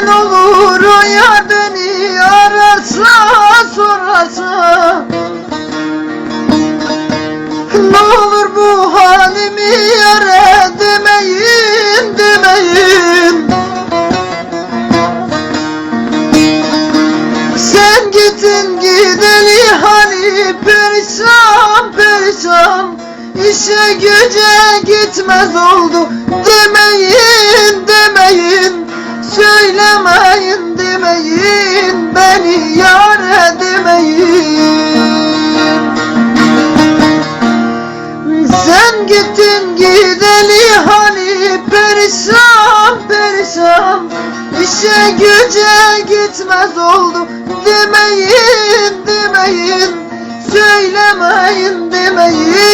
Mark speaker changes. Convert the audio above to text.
Speaker 1: gün olur o beni ararsa sorarsa. Ne olur bu halimi yere demeyin demeyin. Sen gittin gideli hani perişan perişan. İşe güce gitmez o. yar demeyin Sen gittin gideli hani perişan perişan. İşe güce gitmez oldu demeyin demeyin. Söylemeyin demeyin